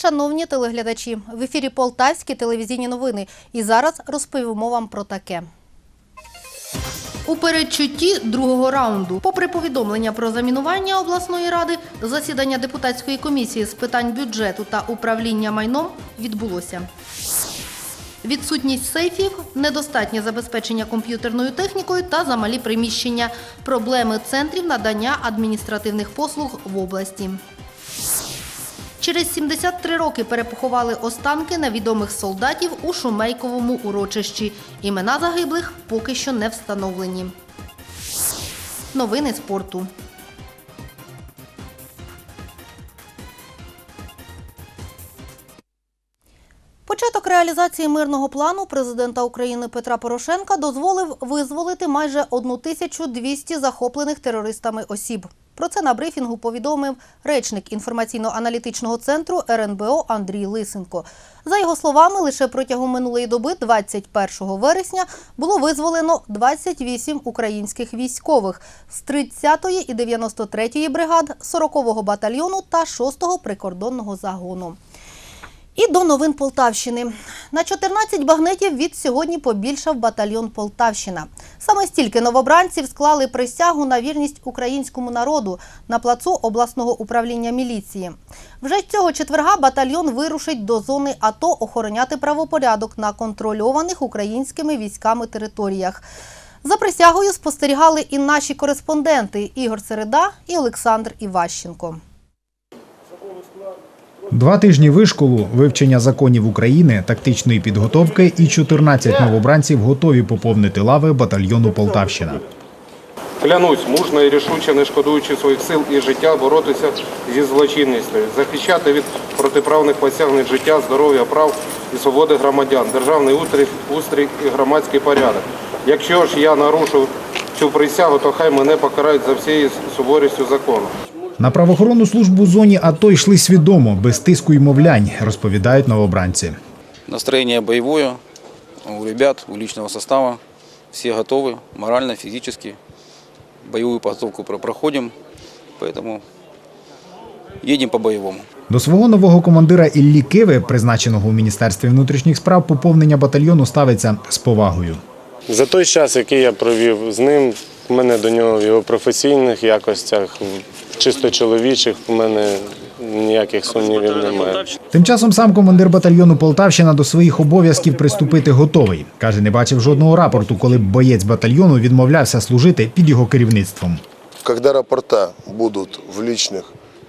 шановні телеглядачі. В ефірі Полтавські телевізійні новини. І зараз розповімо вам про таке. У передчутті другого раунду, попри повідомлення про замінування обласної ради, засідання депутатської комісії з питань бюджету та управління майном відбулося. Відсутність сейфів, недостатнє забезпечення комп'ютерною технікою та замалі приміщення, проблеми центрів надання адміністративних послуг в області. Через 73 роки перепоховали останки невідомих солдатів у Шумейковому урочищі. Імена загиблих поки що не встановлені. Новини спорту. Початок реалізації мирного плану президента України Петра Порошенка дозволив визволити майже 1200 захоплених терористами осіб. Про це на брифінгу повідомив речник інформаційно-аналітичного центру РНБО Андрій Лисенко. За його словами, лише протягом минулої доби, 21 вересня, було визволено 28 українських військових з 30-ї і 93-ї бригад, 40-го батальйону та 6-го прикордонного загону. І до новин Полтавщини. На 14 багнетів від сьогодні побільшав батальйон Полтавщина. Саме стільки новобранців склали присягу на вірність українському народу на плацу обласного управління міліції. Вже цього четверга батальйон вирушить до зони АТО охороняти правопорядок на контрольованих українськими військами територіях. За присягою спостерігали і наші кореспонденти Ігор Середа і Олександр Іващенко. Два тижні вишколу, вивчення законів України, тактичної підготовки і 14 новобранців готові поповнити лави батальйону Полтавщина. Клянусь мужно і рішуче, не шкодуючи своїх сил і життя, боротися зі злочинністю, захищати від протиправних посягнень життя, здоров'я, прав і свободи громадян, державний устрій, устрій і громадський порядок. Якщо ж я нарушу цю присягу, то хай мене покарають за всією суворістю закону. На правоохоронну службу в зоні АТО йшли свідомо, без тиску й мовлянь, розповідають новобранці. Настроение боевое у ребят, у личного состава. Все готовы морально, физически. Боевую подготовку про- проходим, поэтому едем по-боевому. До свого нового командира Іллі Киви, призначеного у Міністерстві внутрішніх справ, поповнення батальйону ставиться з повагою. За той час, який я провів з ним, в мене до нього в його професійних якостях, в чисто чоловічих, в мене ніяких сумнівів немає. Тим часом сам командир батальйону Полтавщина до своїх обов'язків приступити готовий. Каже, не бачив жодного рапорту, коли б боєць батальйону відмовлявся служити під його керівництвом. Когда рапорта будут в личных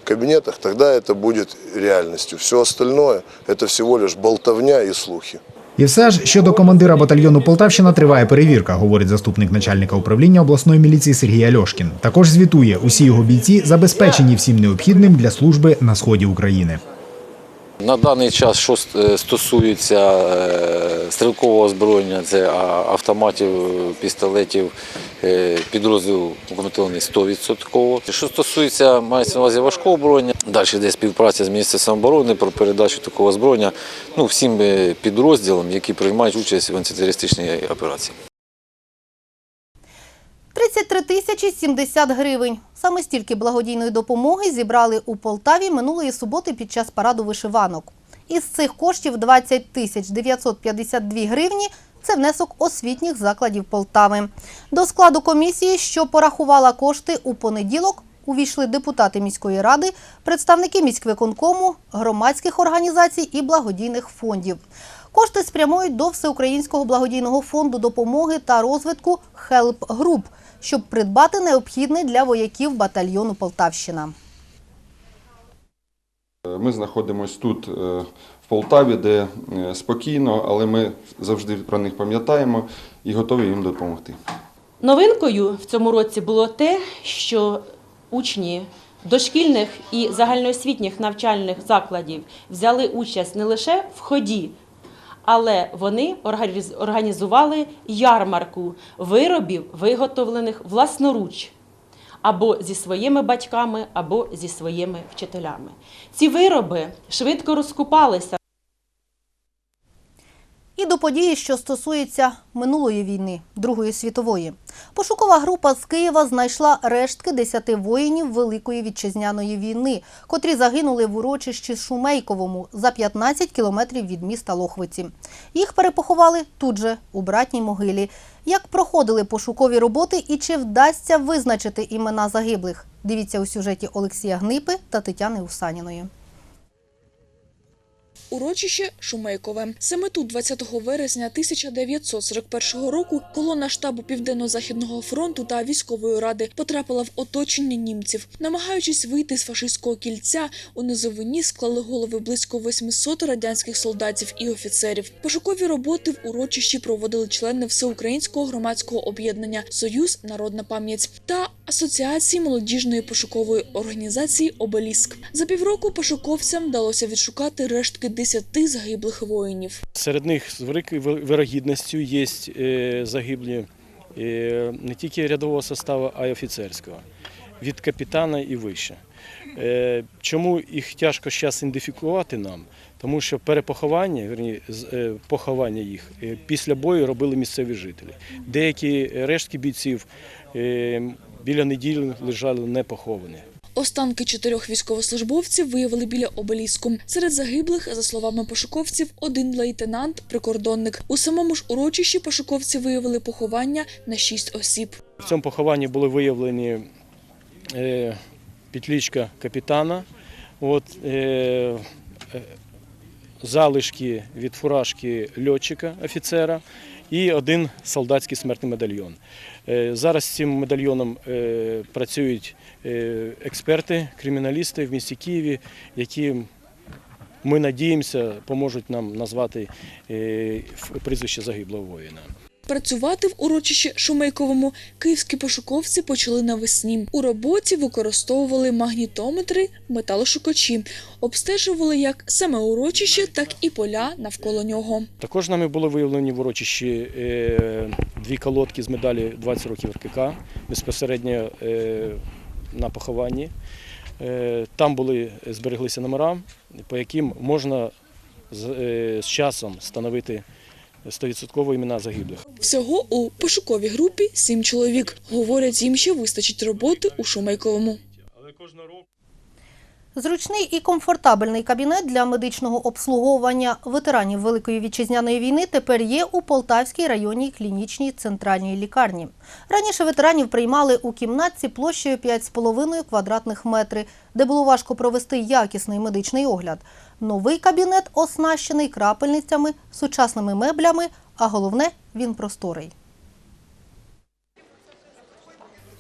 кабинетах, тогда это будет реальностью. Все остальное – это всего лишь болтовня и слухи. І все ж щодо командира батальйону Полтавщина триває перевірка, говорить заступник начальника управління обласної міліції Сергій Альошкін. Також звітує, усі його бійці забезпечені всім необхідним для служби на сході України. На даний час, що е, стосується е, стрілкового озброєння, це автоматів, пістолетів, е, підрозділ укомплектований 100%. Що стосується мається на увазі важкого озброєння, далі йде співпраця з Міністерством оборони про передачу такого озброєння ну, всім підрозділам, які приймають участь в антитерористичній операції. 33 тисячі 70 гривень. Саме стільки благодійної допомоги зібрали у Полтаві минулої суботи під час параду вишиванок. Із цих коштів 20 тисяч 952 гривні – це внесок освітніх закладів Полтави. До складу комісії, що порахувала кошти у понеділок, увійшли депутати міської ради, представники міськвиконкому, громадських організацій і благодійних фондів. Кошти спрямують до Всеукраїнського благодійного фонду допомоги та розвитку «Хелп Груп», щоб придбати необхідне для вояків батальйону Полтавщина. Ми знаходимося тут, е, в Полтаві, де е, спокійно, але ми завжди про них пам'ятаємо і готові їм допомогти. Новинкою в цьому році було те, що учні дошкільних і загальноосвітніх навчальних закладів взяли участь не лише в ході, але вони організували ярмарку виробів, виготовлених власноруч. Або зі своїми батьками, або зі своїми вчителями. Ці вироби швидко розкупалися. І до події, що стосується минулої війни, Другої світової. Пошукова група з Києва знайшла рештки десяти воїнів Великої вітчизняної війни, котрі загинули в урочищі Шумейковому за 15 кілометрів від міста Лохвиці. Їх перепоховали тут же, у братній могилі. Як проходили пошукові роботи і чи вдасться визначити імена загиблих? Дивіться у сюжеті Олексія Гнипи та Тетяни Усаніної. Урочище Шумейкове. Саме тут, 20 вересня 1941 року, колона штабу Південно-Західного фронту та військової ради потрапила в оточення німців. Намагаючись вийти з фашистського кільця, у низовині склали голови близько 800 радянських солдатів і офіцерів. Пошукові роботи в урочищі проводили члени Всеукраїнського громадського об'єднання Союз Народна пам'ять та Асоціації молодіжної пошукової організації Обеліск. За півроку пошуковцям вдалося відшукати рештки десяти загиблих воїнів. Серед них з великою вирогідністю є е, загиблі е, не тільки рядового составу, а й офіцерського, від капітана і вище. Е, Чому їх тяжко зараз ідентифікувати нам? Тому що перепоховання, верні, поховання їх після бою робили місцеві жителі. Деякі рештки бійців біля неділі лежали не поховані. Останки чотирьох військовослужбовців виявили біля обеліску. Серед загиблих, за словами пошуковців, один лейтенант, прикордонник. У самому ж урочищі пошуковці виявили поховання на шість осіб. В цьому похованні були виявлені е, петличка капітана, от, е, е, залишки від фуражки льотчика, офіцера і один солдатський смертний медальйон. Е, зараз з цим медальйоном е, працюють е, експерти, криміналісти в місті Києві, які ми надіємося, поможуть нам назвати прізвище загиблого воїна. Працювати в урочищі Шумейковому київські пошуковці почали навесні. У роботі використовували магнітометри, металошукачі, обстежували як саме урочище, так і поля навколо нього. Також нами були виявлені в урочищі е, дві колодки з медалі 20 років РКК безпосередньо е, на похованні. Е, Там були збереглися номера, по яким можна з часом встановити 100% імена загиблих. Всього у пошуковій групі сім чоловік. Говорять, їм ще вистачить роботи у Шумейковому. Зручний і комфортабельний кабінет для медичного обслуговування ветеранів Великої вітчизняної війни тепер є у Полтавській районній клінічній центральній лікарні. Раніше ветеранів приймали у кімнатці площею 5,5 квадратних метри, де було важко провести якісний медичний огляд. Новий кабінет оснащений крапельницями, сучасними меблями, а головне він просторий.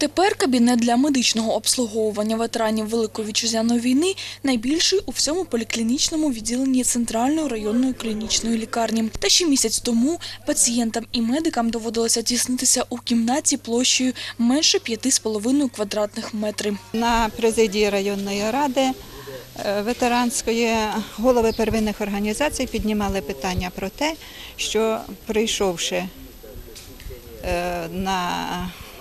Тепер кабінет для медичного обслуговування ветеранів Великої вітчизняної війни найбільший у всьому поліклінічному відділенні центральної районної клінічної лікарні. Та ще місяць тому пацієнтам і медикам доводилося тіснитися у кімнаті площею менше 5,5 квадратних метрів. На президії районної ради е, ветеранської голови первинних організацій піднімали питання про те, що прийшовши е, на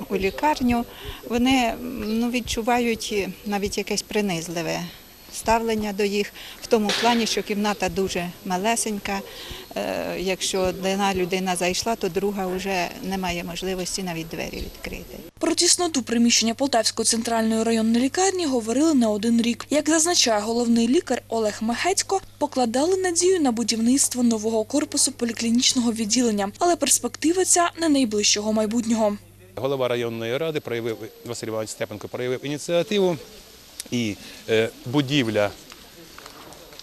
у лікарню, вони ну, відчувають навіть якесь принизливе ставлення до їх в тому плані, що кімната дуже малесенька. Е, Якщо одна людина зайшла, то друга вже не має можливості навіть двері відкрити. Про тісноту приміщення Полтавської центральної районної лікарні говорили не один рік. Як зазначає головний лікар Олег Мехецько, покладали надію на будівництво нового корпусу поліклінічного відділення, але перспектива ця не найближчого майбутнього. Голова районної ради проявив Василь Іванович Степенко проявив ініціативу і е, будівля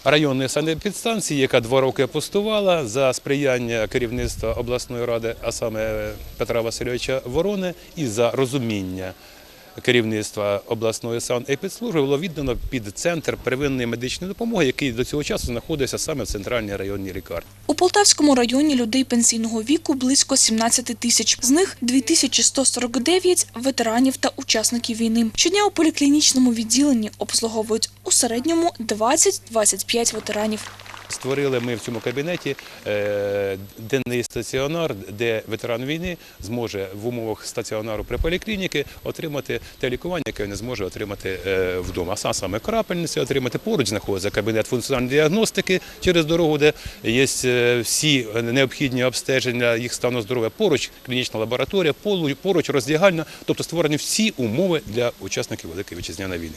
районної санепідстанції, яка два роки пустувала за сприяння керівництва обласної ради, а саме Петра Васильовича Ворони, і за розуміння керівництва обласної санепідслужби було віддано під центр первинної медичної допомоги, який до цього часу знаходився саме в центральній районній лікарні. У Полтавському районі людей пенсійного віку близько 17 тисяч. З них 2149 – ветеранів та учасників війни. Щодня у поліклінічному відділенні обслуговують у середньому 20-25 ветеранів. Створили ми в цьому кабінеті е, денний стаціонар, де ветеран війни зможе в умовах стаціонару при поліклініки отримати те лікування, яке він не зможе отримати е, вдома. А саме крапельниці отримати. Поруч знаходиться кабінет функціональної діагностики через дорогу, де є е, всі необхідні обстеження їх стану здоров'я. Поруч клінічна лабораторія, поруч роздягальна, тобто створені всі умови для учасників Великої вітчизняної війни.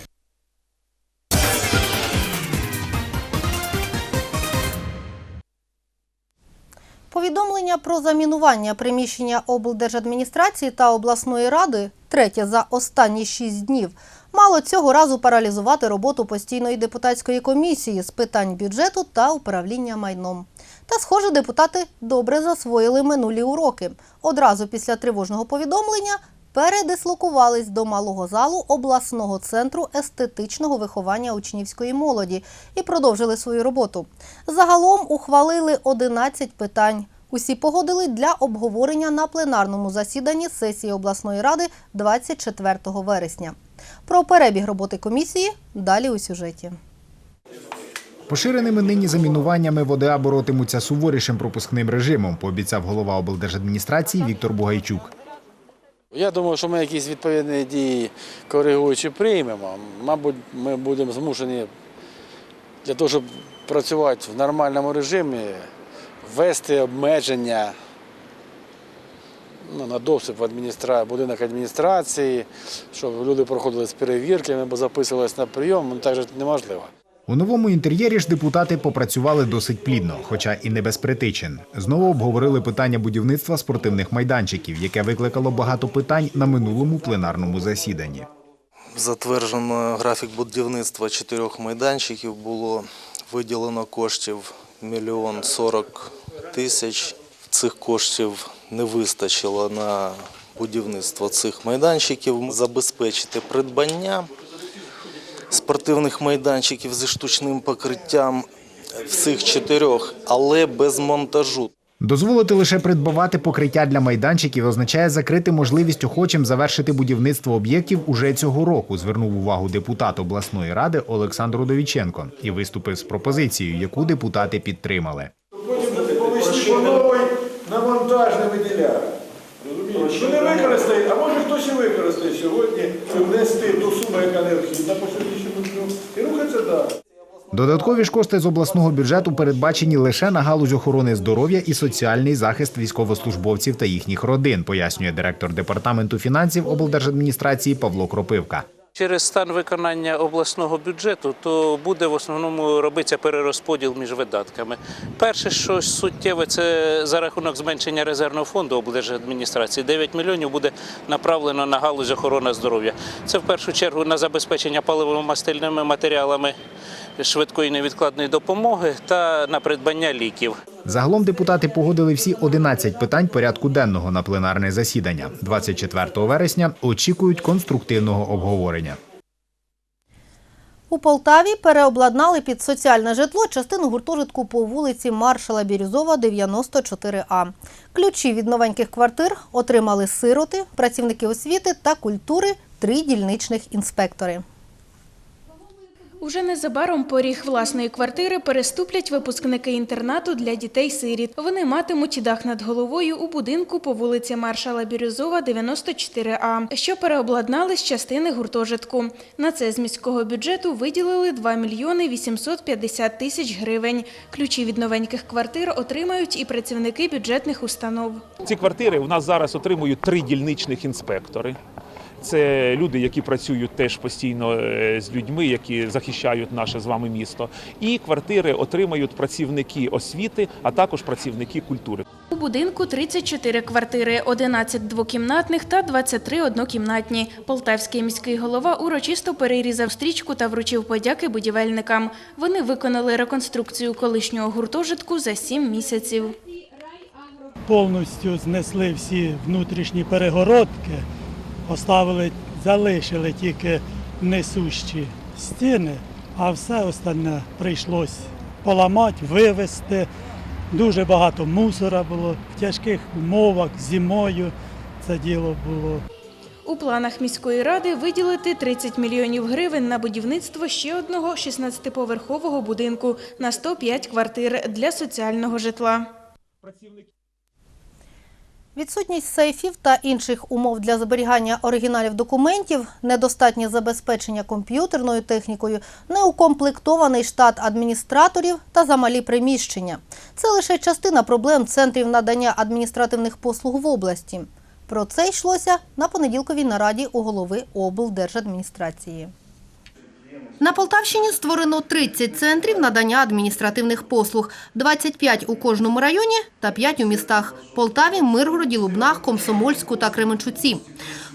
Повідомлення про замінування приміщення облдержадміністрації та обласної ради, третє за останні шість днів, мало цього разу паралізувати роботу постійної депутатської комісії з питань бюджету та управління майном. Та, схоже, депутати добре засвоїли минулі уроки. Одразу після тривожного повідомлення передислокувались до малого залу обласного центру естетичного виховання учнівської молоді і продовжили свою роботу. Загалом ухвалили 11 питань. Усі погодили для обговорення на пленарному засіданні сесії обласної ради 24 вересня. Про перебіг роботи комісії далі у сюжеті. Поширеними нині замінуваннями ВОДА боротимуться суворішим пропускним режимом, пообіцяв голова облдержадміністрації Віктор Бугайчук. Я думаю, що ми якісь відповідні дії коригуючі приймемо. Мабуть, ми будемо змушені для того, щоб працювати в нормальному режимі, ввести обмеження ну, на доступ в адміністра... будинок адміністрації, щоб люди проходили з перевірками, бо записувалися на прийом, ну так же неможливо. У новому інтер'єрі ж депутати попрацювали досить плідно, хоча і не без притичин. Знову обговорили питання будівництва спортивних майданчиків, яке викликало багато питань на минулому пленарному засіданні. Затверджено графік будівництва чотирьох майданчиків. Було виділено коштів мільйон сорок тисяч. Цих коштів не вистачило на будівництво цих майданчиків. Забезпечити придбання спортивних майданчиків зі штучним покриттям всіх чотирьох, але без монтажу. Дозволити лише придбавати покриття для майданчиків означає закрити можливість охочим завершити будівництво об'єктів уже цього року. Звернув увагу депутат обласної ради Олександр Удовіченко і виступив з пропозицією, яку депутати підтримали. На монтаж не виділяти. Ну не використає, а може хтось і використає сьогодні, щоб внести ту суму, яка необхідна по і рухатися далі. Додаткові ж кошти з обласного бюджету передбачені лише на галузь охорони здоров'я і соціальний захист військовослужбовців та їхніх родин, пояснює директор департаменту фінансів облдержадміністрації Павло Кропивка. Через стан виконання обласного бюджету, то буде в основному робитися перерозподіл між видатками. Перше, що суттєве, це за рахунок зменшення резервного фонду облдержадміністрації. 9 мільйонів буде направлено на галузь охорони здоров'я. Це в першу чергу на забезпечення паливно-мастильними матеріалами швидкої невідкладної допомоги та на придбання ліків. Загалом депутати погодили всі 11 питань порядку денного на пленарне засідання. 24 вересня очікують конструктивного обговорення. У Полтаві переобладнали під соціальне житло частину гуртожитку по вулиці Маршала Бірюзова, 94А. Ключі від новеньких квартир отримали сироти, працівники освіти та культури, три дільничних інспектори. Уже незабаром поріг власної квартири переступлять випускники інтернату для дітей-сиріт. Вони матимуть дах над головою у будинку по вулиці Маршала Бірюзова, 94А, що переобладнали з частини гуртожитку. На це з міського бюджету виділили 2 мільйони 850 тисяч гривень. Ключі від новеньких квартир отримають і працівники бюджетних установ. Ці квартири у нас зараз отримують три дільничних інспектори. Це люди, які працюють теж постійно е, з людьми, які захищають наше з вами місто. І квартири отримають працівники освіти, а також працівники культури. У будинку 34 квартири, 11 двокімнатних та 23 однокімнатні. Полтавський міський голова урочисто перерізав стрічку та вручив подяки будівельникам. Вони виконали реконструкцію колишнього гуртожитку за 7 місяців. Повністю знесли всі внутрішні перегородки, поставили, залишили тільки несущі стіни, а все остальне прийшлось поламати, вивезти. Дуже багато мусора було в тяжких умовах, зимою це діло було. У планах міської ради виділити 30 мільйонів гривень на будівництво ще одного 16-поверхового будинку на 105 квартир для соціального житла. Відсутність сейфів та інших умов для зберігання оригіналів документів, недостатнє забезпечення комп'ютерною технікою, неукомплектований штат адміністраторів та замалі приміщення. Це лише частина проблем центрів надання адміністративних послуг в області. Про це йшлося на понеділковій нараді у голови облдержадміністрації. На Полтавщині створено 30 центрів надання адміністративних послуг, 25 у кожному районі та 5 у містах – Полтаві, Миргороді, Лубнах, Комсомольську та Кременчуці.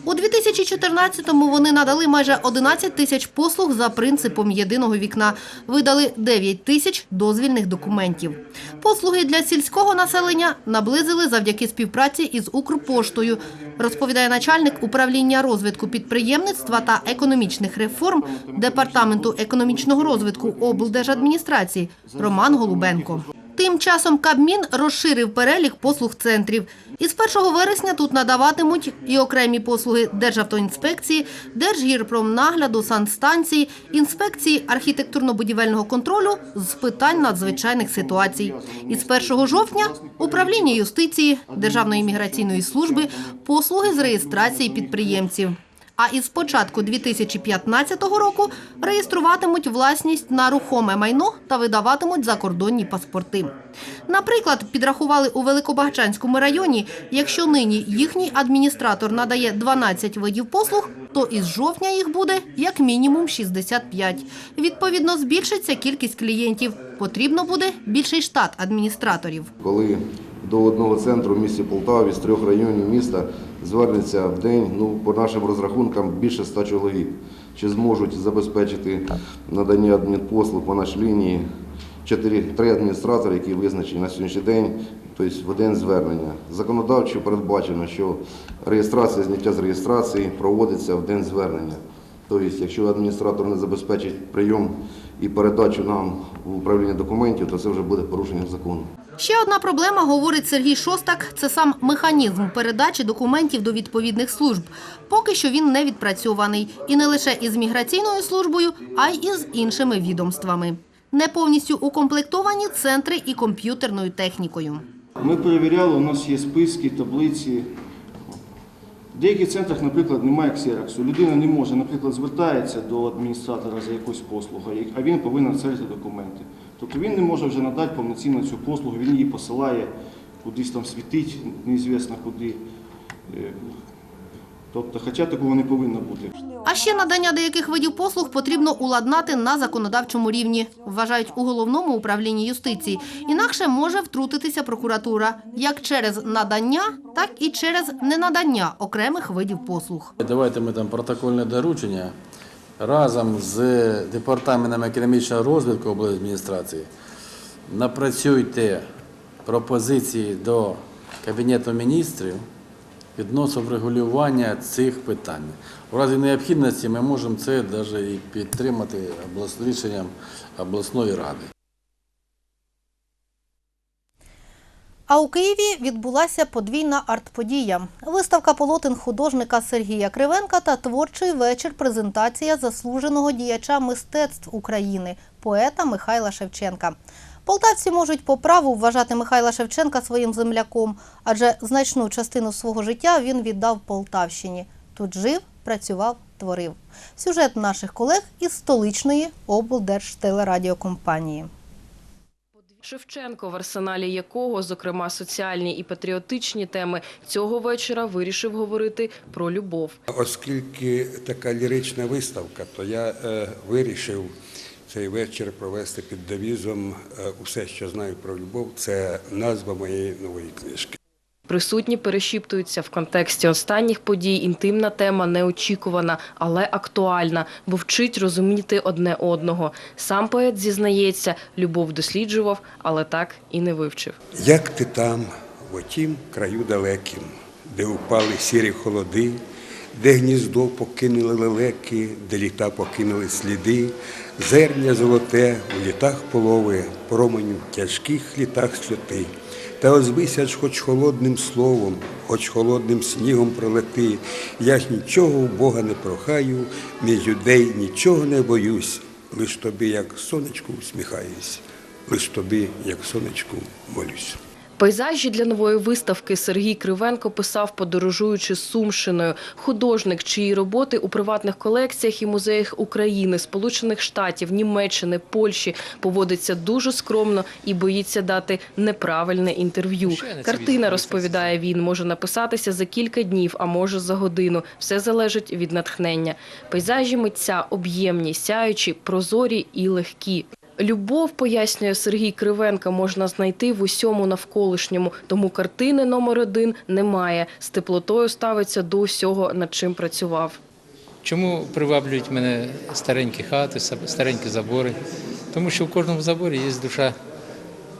У 2014-му вони надали майже 11 тисяч послуг за принципом єдиного вікна, видали 9 тисяч дозвільних документів. Послуги для сільського населення наблизили завдяки співпраці із Укрпоштою, розповідає начальник управління розвитку підприємництва та економічних реформ Департаменту економічного розвитку облдержадміністрації Роман Голубенко. Тим часом Кабмін розширив перелік послуг центрів. Із 1 вересня тут надаватимуть і окремі послуги Державтоінспекції, Держгірпромнагляду, санстанції, інспекції архітектурно-будівельного контролю з питань надзвичайних ситуацій. Із 1 жовтня управління юстиції, Державної міграційної служби, послуги з реєстрації підприємців. А із початку 2015 року реєструватимуть власність на рухоме майно та видаватимуть закордонні паспорти. Наприклад, підрахували у Великобагчанському районі, якщо нині їхній адміністратор надає 12 видів послуг, то із жовтня їх буде як мінімум 65. Відповідно, збільшиться кількість клієнтів. Потрібно буде більший штат адміністраторів. коли до одного центру в місті Полтаві з трьох районів міста звернеться в день, ну, по нашим розрахункам, більше ста чоловік. Чи зможуть забезпечити надання адмінпослуг по нашій лінії чотири, три адміністратори, які визначені на сьогоднішній день, тобто в день звернення. Законодавчо передбачено, що реєстрація, зняття з реєстрації проводиться в день звернення. Тобто, якщо адміністратор не забезпечить прийом і передачу нам в управління документів, то це вже буде порушенням закону. Ще одна проблема, говорить Сергій Шостак, це сам механізм передачі документів до відповідних служб. Поки що він не відпрацьований. І не лише із міграційною службою, а й із іншими відомствами. Не повністю укомплектовані центри і комп'ютерною технікою. Ми перевіряли, у нас є списки, таблиці. В деяких центрах, наприклад, немає ксероксу. Людина не може, наприклад, звертається до адміністратора за якусь послугу, а він повинен церти документи. Тобто він не може вже надати повноцінно цю послугу, він її посилає, кудись там світить, неізвісно куди. Е, Тобто, хоча такого не повинно бути. А ще надання деяких видів послуг потрібно уладнати на законодавчому рівні, вважають у головному управлінні юстиції. Інакше може втрутитися прокуратура як через надання, так і через ненадання окремих видів послуг. Давайте ми там протокольне доручення разом з департаментом економічного розвитку облдержадміністрації напрацюйте пропозиції до Кабінету міністрів відносно врегулювання цих питань. У разі необхідності ми можемо це навіть і підтримати рішенням обласної ради. А у Києві відбулася подвійна арт-подія. Виставка полотен художника Сергія Кривенка та творчий вечір презентація заслуженого діяча мистецтв України, поета Михайла Шевченка. Полтавці можуть по праву вважати Михайла Шевченка своїм земляком, адже значну частину свого життя він віддав Полтавщині. Тут жив, працював, творив. Сюжет наших колег із столичної облдержтелерадіокомпанії. Шевченко, в арсеналі якого, зокрема, соціальні і патріотичні теми, цього вечора вирішив говорити про любов. Оскільки така лірична виставка, то я е, вирішив цей вечір провести під девізом е, Усе, що знаю про любов, це назва моєї нової книжки. Присутні перешіптуються в контексті останніх подій. Інтимна тема неочікувана, але актуальна, бо вчить розуміти одне одного. Сам поет зізнається, любов досліджував, але так і не вивчив. Як ти там, в отім краю далекім, де упали сірі холоди, де гніздо покинули лелеки, де літа покинули сліди, зерня золоте у літах полови, променю в тяжких літах святи. Та озвися ж хоч холодним словом, хоч холодним снігом пролети. Я ж нічого у Бога не прохаю, між людей нічого не боюсь. Лиш тобі, як сонечку, усміхаюсь, лиш тобі, як сонечку, молюсь. Пейзажі для нової виставки Сергій Кривенко писав, подорожуючи Сумщиною. Художник, чиї роботи у приватних колекціях і музеях України, Сполучених Штатів, Німеччини, Польщі поводиться дуже скромно і боїться дати неправильне інтерв'ю. Картина, розповідає він, може написатися за кілька днів, а може за годину. Все залежить від натхнення. Пейзажі митця об'ємні, сяючі, прозорі і легкі. Любов, пояснює Сергій Кривенко, можна знайти в усьому навколишньому, тому картини номер один немає. З теплотою ставиться до усього, над чим працював. Чому приваблюють мене старенькі хати, старенькі забори? Тому що в кожному заборі є душа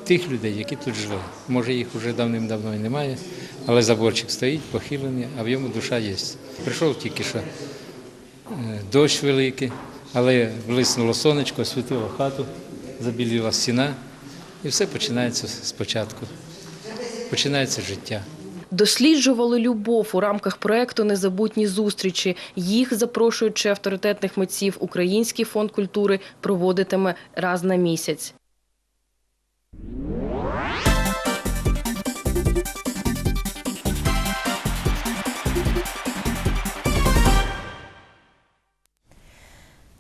тих людей, які тут жили. Може, їх вже давним-давно і немає, але заборчик стоїть, похилений, а в йому душа є. Прийшов тільки що е, дощ великий, але блиснуло сонечко, освітило хату, забіліла стіна, і все починається спочатку. Починається життя. Досліджували любов у рамках проекту Незабутні зустрічі. Їх запрошуючи авторитетних митців, Український фонд культури проводитиме раз на місяць.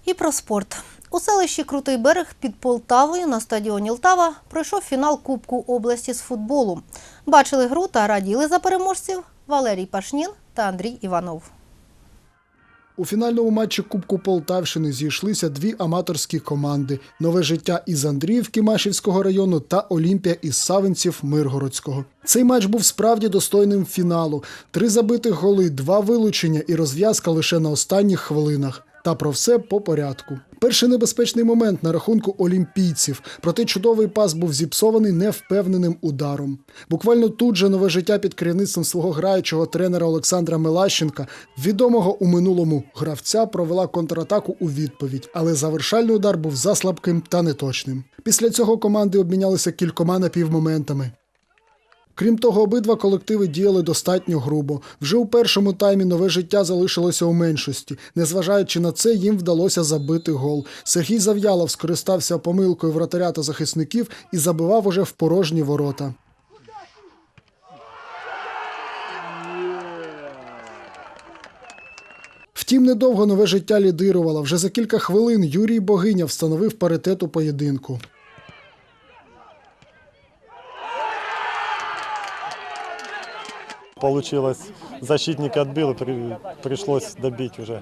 І про спорт. У селищі Крутий берег під Полтавою на стадіоні Лтава пройшов фінал Кубку області з футболу. Бачили гру та раділи за переможців Валерій Пашнін та Андрій Іванов. У фінальному матчі Кубку Полтавщини зійшлися дві аматорські команди: Нове життя із Андріївки Машівського району та Олімпія із Савинців Миргородського. Цей матч був справді достойним фіналу. Три забитих голи, два вилучення і розв'язка лише на останніх хвилинах. Та про все по порядку. Перший небезпечний момент на рахунку олімпійців, проте чудовий пас був зіпсований невпевненим ударом. Буквально тут же нове життя під керівництвом свого граючого тренера Олександра Мелащенка, відомого у минулому гравця, провела контратаку у відповідь, але завершальний удар був заслабким та неточним. Після цього команди обмінялися кількома напівмоментами. Крім того, обидва колективи діяли достатньо грубо. Вже у першому таймі нове життя залишилося у меншості. Незважаючи на це, їм вдалося забити гол. Сергій Зав'ялов скористався помилкою вратаря та захисників і забивав уже в порожні ворота. Втім, недовго нове життя лідирувало. Вже за кілька хвилин Юрій Богиня встановив паритет у поєдинку. Получилось, защитника отбил, при- пришлось добить уже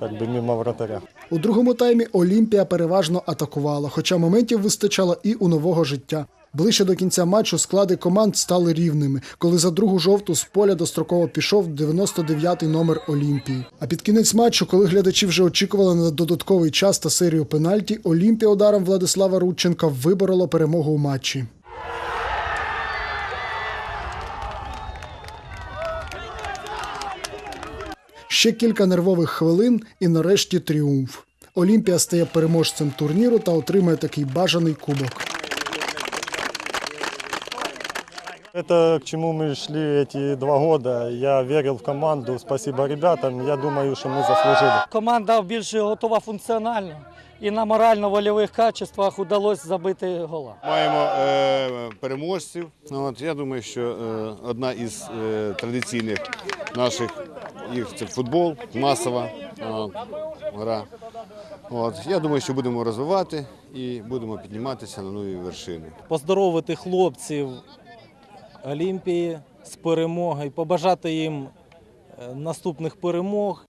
как бы мимо вратаря. У другому таймі Олімпія переважно атакувала, хоча моментів вистачало і у нового життя. Ближче до кінця матчу склади команд стали рівними, коли за другу жовту з поля достроково пішов 99-й номер Олімпії. А під кінець матчу, коли глядачі вже очікували на додатковий час та серію пенальті, Олімпія ударом Владислава Рудченка виборола перемогу у матчі. Ще кілька нервових хвилин і нарешті тріумф. Олімпія стає переможцем турніру та отримує такий бажаний кубок. Это к чему мы шли эти два года. Я верил в команду. Спасибо ребятам. Я думаю, что мы заслужили. Команда більше готова функціонально і на морально-вольових качествах удалось забити гола. Маємо е, переможців. От, я думаю, що е, одна із е, традиційних наших їх це футбол, масова гра. От, я думаю, що будемо розвивати і будемо підніматися на нові вершини. Поздоровити хлопців Олімпії з перемогою, побажати їм е, наступних перемог.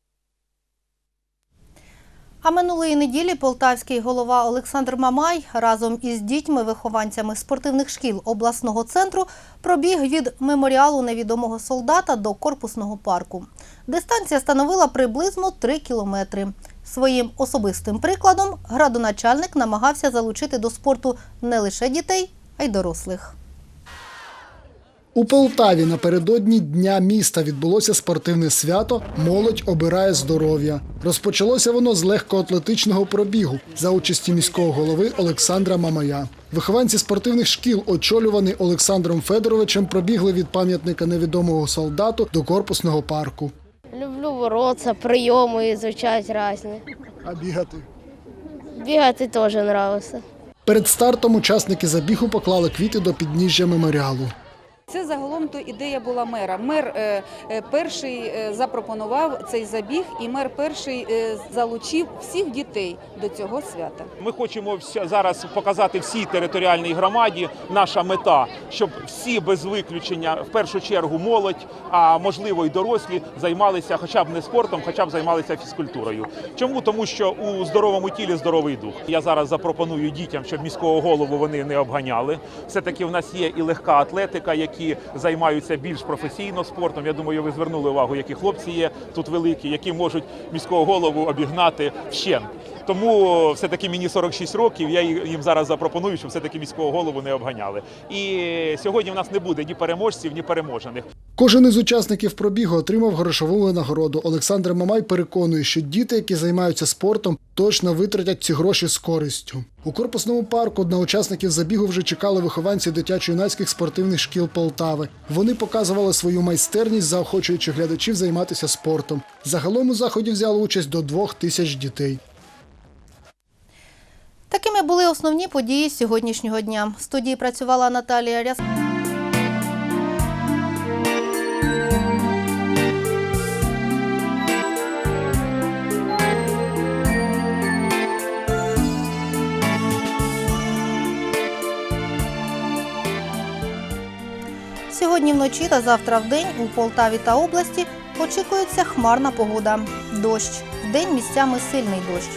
А минулої неділі полтавський голова Олександр Мамай разом із дітьми-вихованцями спортивних шкіл обласного центру пробіг від меморіалу невідомого солдата до корпусного парку. Дистанція становила приблизно 3 кілометри. Своїм особистим прикладом градоначальник намагався залучити до спорту не лише дітей, а й дорослих. У Полтаві напередодні Дня міста відбулося спортивне свято Молодь обирає здоров'я. Розпочалося воно з легкоатлетичного пробігу за участі міського голови Олександра Мамая. Вихованці спортивних шкіл, очолювані Олександром Федоровичем, пробігли від пам'ятника невідомого солдату до корпусного парку. Люблю боротися, прийоми звучать різні. А бігати? Бігати теж подобається. Перед стартом учасники забігу поклали квіти до підніжжя меморіалу. Це загалом то ідея була мера. Мер е, е, перший е, запропонував цей забіг, і мер перший залучив всіх дітей до цього свята. Ми хочемо зараз показати всій територіальній громаді наша мета, щоб всі без виключення, в першу чергу молодь, а можливо й дорослі, займалися хоча б не спортом, хоча б займалися фізкультурою. Чому? Тому що у здоровому тілі здоровий дух. Я зараз запропоную дітям, щоб міського голову вони не обганяли. Все таки в нас є і легка атлетика, які займаються більш професійно спортом. Я думаю, ви звернули увагу, які хлопці є тут великі, які можуть міського голову обігнати вщент. Тому все-таки мені 46 років. Я їм зараз запропоную, щоб все-таки міського голову не обганяли. І сьогодні в нас не буде ні переможців, ні переможених. Кожен із учасників пробігу отримав грошову винагороду. Олександр Мамай переконує, що діти, які займаються спортом, точно витратять ці гроші з користю. У корпусному парку на учасників забігу вже чекали вихованці дитячо-юнацьких спортивних шкіл Полтави. Вони показували свою майстерність, заохочуючи глядачів займатися спортом. Загалом у заході взяло участь до двох тисяч дітей. Такими були основні події сьогоднішнього дня. В студії працювала Наталія Ряс. Сьогодні вночі та завтра вдень у Полтаві та області очікується хмарна погода. Дощ. Вдень місцями сильний дощ.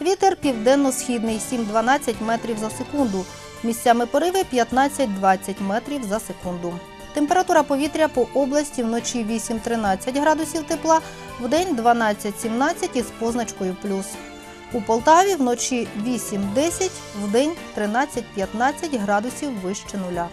Вітер південно-східний 7-12 метрів за секунду. Місцями пориви 15-20 метрів за секунду. Температура повітря по області вночі 8-13 градусів тепла, вдень 12-17 із позначкою плюс. У Полтаві вночі 8-10, вдень 13-15 градусів вище нуля.